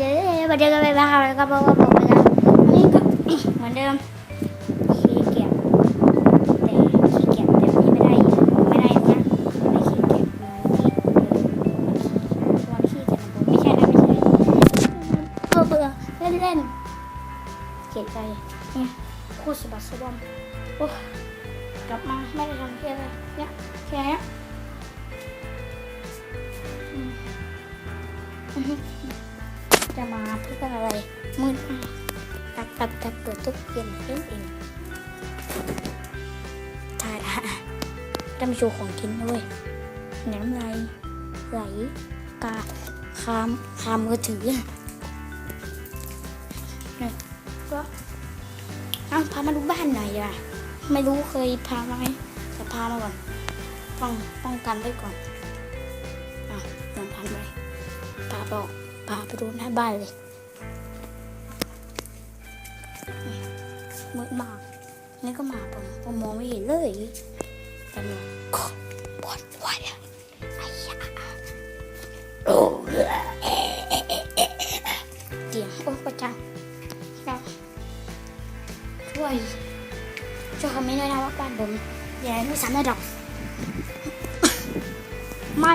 มาเจอกันไปบ้างครับแล้วก็บอกว่าผมไปแล้ววันนี้ก็เหมือนเดิมขี้เกียจแต่ขี้เกียจแต่นี้ไม่ได้ไม่ได้นะไม่ขี้เกียจเหมือนที่เออวันขี้เกียจผมไม่ใช่นะไม่ใช่เบื่อเบื่อเล่นเล่นเกียดใจเนี่ยโคตรสบัดสบอมโอ้กลับมาไม่ได้ทำแค่อะไรเนี่ยแค่เนี้ยอืมอืม จะมาเพื่ออะไรมืดมากตัดตัดตัดเปิดทุกเย็นเล่นเองถ่ายอะจะมีโชว์ของกินด้วยน้ำลายไหลกาคามคามมือถือเนี่ยก็เอ้าพามาดูบ้านหน่อยอะไม่รู้เคยพามาไหมแต่พามาก่อนป้องป้องกันไว้ก่อนอะป้องกันไว้พาบอก พาไปดูหน้าบ้านเลยมืดมากนี่ก็มาผมผมมองไม่เห็นเลยแต่หนูก็ปวดหัวเนี่ยไอ้ยาโอ้เดี๋ยวโอ้ประจังเราช่วยช่วยคอมเมนต์ด้วยนะว่าบ้านผมใหญ่ไม่สามระดับไม่